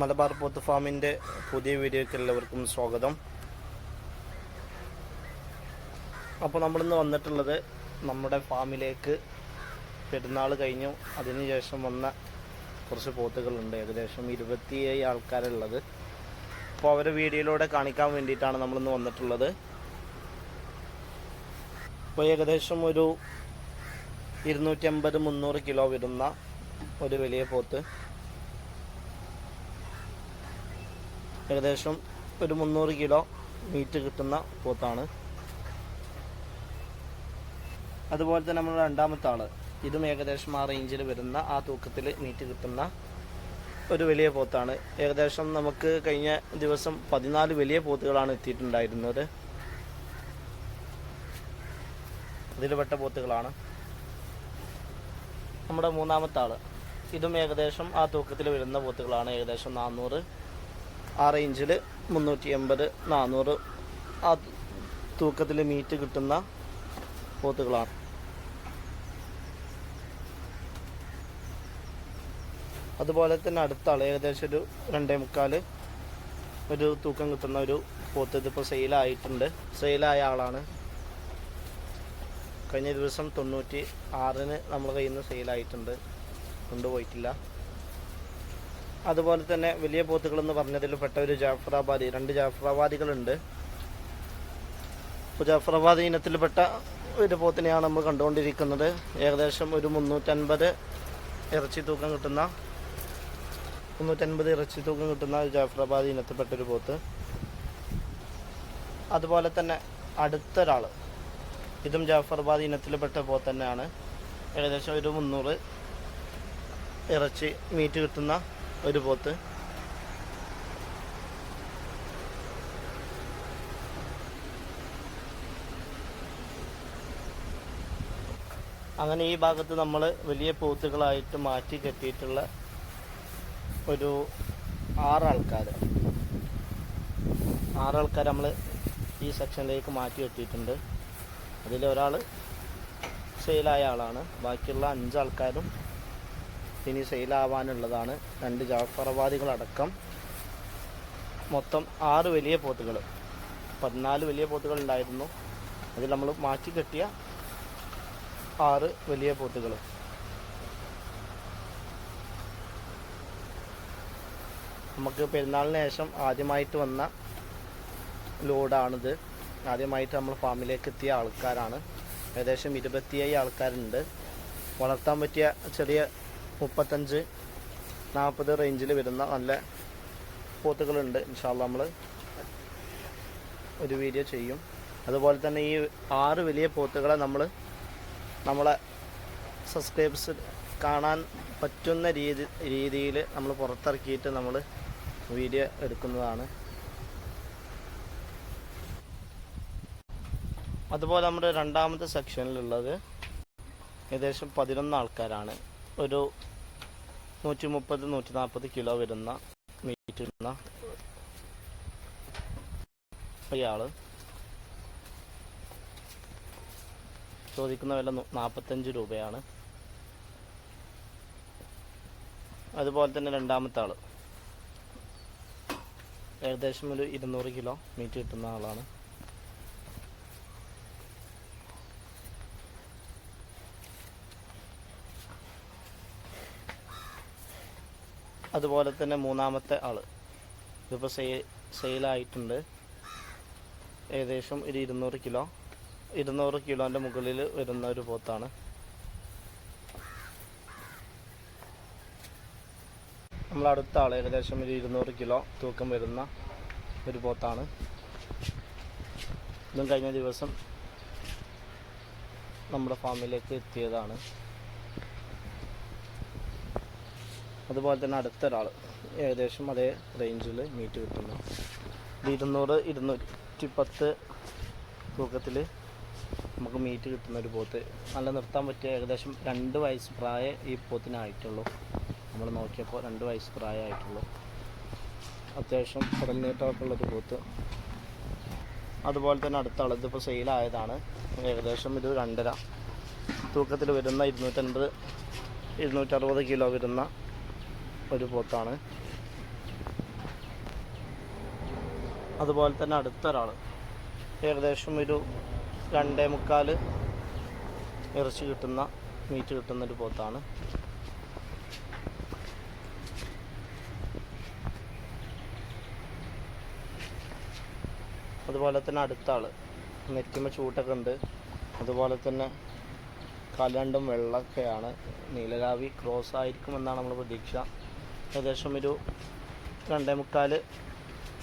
മലബാർ പോത്ത് ഫാമിന്റെ പുതിയ വീഡിയോയ്ക്ക് എല്ലാവർക്കും സ്വാഗതം. അപ്പോൾ നമ്മളിന്ന് വന്നിട്ടുള്ളത് നമ്മുടെ ഫാമിലേക്ക് പെരുന്നാൾ കഴിഞ്ഞു. അതിനുശേഷം വന്ന കുറച്ച് പോത്തുകളുണ്ട്. ഏകദേശം ഇരുപത്തിയേഴ് ആൾക്കാരുള്ളത്. അപ്പോൾ അവരെ വീഡിയോയിലൂടെ കാണിക്കാൻ വേണ്ടിയിട്ടാണ് നമ്മളിന്ന് വന്നിട്ടുള്ളത്. ഇപ്പോൾ ഏകദേശം ഒരു ഇരുന്നൂറ്റി അമ്പത് മുന്നൂറ് കിലോ വരുന്ന ഒരു വലിയ പോത്ത്. ഏകദേശം ഒരു മുന്നൂറ് കിലോ മീറ്റ് കിട്ടുന്ന പോത്താണ്. അതുപോലെ തന്നെ നമ്മൾ രണ്ടാമത്തെ ആൾ. ഇതും ഏകദേശം ആ റേഞ്ചിൽ വരുന്ന ആ തൂക്കത്തിൽ മീറ്റ് കിട്ടുന്ന ഒരു വലിയ പോത്താണ്. ഏകദേശം നമുക്ക് കഴിഞ്ഞ ദിവസം പതിനാല് വലിയ പോത്തുകളാണ് എത്തിയിട്ടുണ്ടായിരുന്നത്. അതിൽപ്പെട്ട പെട്ട പോത്തുകളാണ്. നമ്മുടെ മൂന്നാമത്തെ ആൾ. ഇതും ഏകദേശം ആ തൂക്കത്തിൽ വരുന്ന പോത്തുകളാണ്. ഏകദേശം നാനൂറ് ആ റേഞ്ചിൽ മുന്നൂറ്റി എൺപത് നാനൂറ് ആ തൂക്കത്തിൽ മീറ്റ് കിട്ടുന്ന പോത്തുകളാണ്. അതുപോലെ തന്നെ അടുത്ത ആൾ ഏകദേശം ഒരു രണ്ടേ മുക്കാൽ ഒരു തൂക്കം കിട്ടുന്ന ഒരു പോത്ത് ഇതിപ്പോൾ സെയിലായിട്ടുണ്ട് സെയിലായ ആളാണ്. കഴിഞ്ഞ ദിവസം തൊണ്ണൂറ്റി ആറിന് നമ്മൾ കയ്യിൽ നിന്ന് സെയിലായിട്ടുണ്ട് കൊണ്ടുപോയിട്ടില്ല. അതുപോലെ തന്നെ വലിയ പോത്തുകൾ എന്ന് പറഞ്ഞതിൽ പെട്ട ഒരു ജാഫറാബാദി രണ്ട് ജാഫറാബാദികളുണ്ട് അപ്പോൾ ജാഫറാബാദി ഇനത്തിൽപ്പെട്ട ഒരു പോത്തിനെയാണ് നമ്മൾ കണ്ടുകൊണ്ടിരിക്കുന്നത്. ഏകദേശം ഒരു മുന്നൂറ്റൻപത് ഇറച്ചി തൂക്കം കിട്ടുന്ന മുന്നൂറ്റൻപത് ഇറച്ചി തൂക്കം കിട്ടുന്ന ജാഫറാബാദി ഇനത്തിൽപ്പെട്ട ഒരു പോത്ത് അതുപോലെ തന്നെ അടുത്തൊരാൾ ഇതും ജാഫറാബാദി ഇനത്തിൽപ്പെട്ട പോത്ത് തന്നെയാണ്. ഏകദേശം ഒരു മുന്നൂറ് ഇറച്ചി മീറ്റ് കിട്ടുന്ന ഒരു പോത്ത്. അങ്ങനെ ഈ ഭാഗത്ത് നമ്മൾ വലിയ പോത്തുകളായിട്ട് മാറ്റി കെട്ടിയിട്ടുള്ള ഒരു ആറാൾക്കാർ ആറാൾക്കാർ നമ്മൾ ഈ സെക്ഷനിലേക്ക് മാറ്റി കെട്ടിയിട്ടുണ്ട്. അതിലൊരാൾ സെയിലായ ആളാണ്. ബാക്കിയുള്ള അഞ്ചാൾക്കാരും ഇനി സെയിലാവാനുള്ളതാണ് രണ്ട് ജാഫറവാദികളടക്കം മൊത്തം ആറ് വലിയ പോത്തുകൾ പതിനാല് വലിയ പോത്തുകൾ ഉണ്ടായിരുന്നു അതിൽ നമ്മൾ മാറ്റി കെട്ടിയ ആറ് വലിയ പോത്തുകൾ നമുക്ക് പെരുന്നാളിന് ശേഷം ആദ്യമായിട്ട് വന്ന ലോഡാണിത്. ആദ്യമായിട്ട് നമ്മൾ ഫാമിലേക്ക് എത്തിയ ആൾക്കാരാണ്. ഏകദേശം ഇരുപത്തിയേഴ് ആൾക്കാരുണ്ട്. വളർത്താൻ പറ്റിയ ചെറിയ മുപ്പത്തഞ്ച് നാൽപ്പത് റേഞ്ചിൽ വരുന്ന നല്ല പോത്തുകളുണ്ട്. ഇൻഷാല്ല നമ്മൾ ഒരു വീഡിയോ ചെയ്യും. അതുപോലെ തന്നെ ഈ ആറ് വലിയ പോത്തുകളെ നമ്മൾ നമ്മളെ സബ്സ്ക്രൈബേഴ്സ് കാണാൻ പറ്റുന്ന രീതി രീതിയിൽ നമ്മൾ പുറത്തിറക്കിയിട്ട് നമ്മൾ വീഡിയോ എടുക്കുന്നതാണ്. അതുപോലെ നമ്മുടെ രണ്ടാമത്തെ സെക്ഷനിലുള്ളത് ഏകദേശം പതിനൊന്ന് ആൾക്കാരാണ്. ഒരു നൂറ്റി മുപ്പത് നൂറ്റി നാൽപ്പത് കിലോ വരുന്ന മീറ്റ് വരുന്ന ഇയാൾ. ചോദിക്കുന്ന വില നാൽപ്പത്തഞ്ച് രൂപയാണ്. അതുപോലെ തന്നെ രണ്ടാമത്തെ ആൾ. ഏകദേശം ഒരു ഇരുന്നൂറ് കിലോ മീറ്റ് കിട്ടുന്ന ആളാണ്. അതുപോലെ തന്നെ മൂന്നാമത്തെ ആൾ. ഇതിപ്പോൾ സെയിൽ സെയിലായിട്ടുണ്ട്. ഏകദേശം ഒരു ഇരുന്നൂറ് കിലോ. ഇരുന്നൂറ് കിലോന്റെ മുകളിൽ വരുന്ന ഒരു പോത്താണ്. നമ്മൾ അടുത്ത ആൾ ഏകദേശം ഒരു ഇരുന്നൂറ് കിലോ തൂക്കം വരുന്ന ഒരു പോത്താണ്. ഇതും കഴിഞ്ഞ ദിവസം നമ്മുടെ ഫാമിലേക്ക് എത്തിയതാണ്. അതുപോലെ തന്നെ അടുത്തൊരാൾ ഏകദേശം അതേ റേഞ്ചിൽ മീറ്റ് കിട്ടുന്നു ഇത് ഇരുന്നൂറ് ഇരുന്നൂറ്റി പത്ത് തൂക്കത്തിൽ നമുക്ക് മീറ്റ് കിട്ടുന്ന ഒരു പോത്ത്. നല്ല നിർത്താൻ പറ്റിയ ഏകദേശം രണ്ട് വയസ്സ് പ്രായ ഈ പോത്തിനായിട്ടുള്ളൂ നമ്മൾ നോക്കിയപ്പോൾ രണ്ട് വയസ്സ് പ്രായമായിട്ടുള്ളൂ അത്യാവശ്യം ഉടനീട്ടമൊക്കെ ഉള്ളൊരു പോത്ത്. അതുപോലെ തന്നെ അടുത്ത ആൾ സെയിലായതാണ് ഏകദേശം ഇത് രണ്ടര. തൂക്കത്തിൽ വരുന്ന ഇരുന്നൂറ്റൻപത് ഇരുന്നൂറ്ററുപത് കിലോ വരുന്ന ഒരു പോത്താണ്. അതുപോലെ തന്നെ അടുത്തൊരാൾ ഏകദേശം ഒരു രണ്ടേ മുക്കാൽ ഇറച്ചി കിട്ടുന്ന മീറ്റ് കിട്ടുന്ന ഒരു പോത്താണ്. അതുപോലെ തന്നെ അടുത്ത ആൾ നെറ്റിമ ചൂട്ടൊക്കെ ഉണ്ട്. അതുപോലെ തന്നെ കലണ്ടും വെള്ളമൊക്കെയാണ് നീലരാവി ക്രോസ് ആയിരിക്കുമെന്നാണ് നമ്മൾ പ്രതീക്ഷ. ഏകദേശം ഒരു രണ്ടേ മുക്കാൽ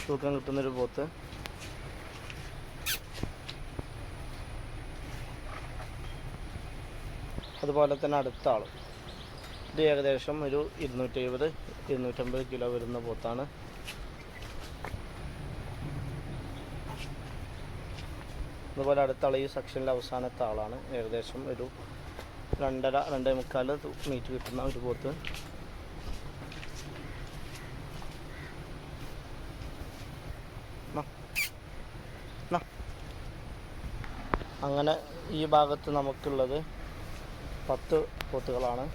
തൂക്കം കിട്ടുന്നൊരു പോത്ത്. അതുപോലെ തന്നെ അടുത്ത ആൾ ഇത് ഏകദേശം ഒരു ഇരുന്നൂറ്റി എഴുപത് ഇരുന്നൂറ്റമ്പത് കിലോ വരുന്ന പോത്താണ്. അതുപോലെ അടുത്ത ആൾ ഈ സെക്ഷനിലെ അവസാനത്തെ ആളാണ്. ഏകദേശം ഒരു രണ്ടര രണ്ടേ മുക്കാൽ മീറ്റ് കിട്ടുന്ന ഒരു പോത്ത്. അങ്ങനെ ഈ ഭാഗത്ത് നമുക്കുള്ളത് പത്ത് പോത്തുകളാണ്.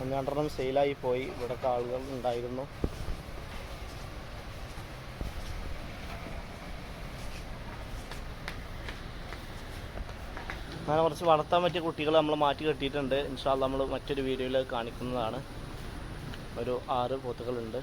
ഒന്ന് രണ്ടെണ്ണം സെയിലായി പോയി. ഇവിടെ ആളുകൾ ഉണ്ടായിരുന്നു. അങ്ങനെ കുറച്ച് വളർത്താൻ പറ്റിയ കുട്ടികളെ നമ്മൾ മാറ്റി കെട്ടിയിട്ടുണ്ട്. ഇൻഷാല്ല നമ്മൾ മറ്റൊരു വീഡിയോയിൽ കാണിക്കുന്നതാണ്. ഒരു ആറ് പോത്തുകളുണ്ട്.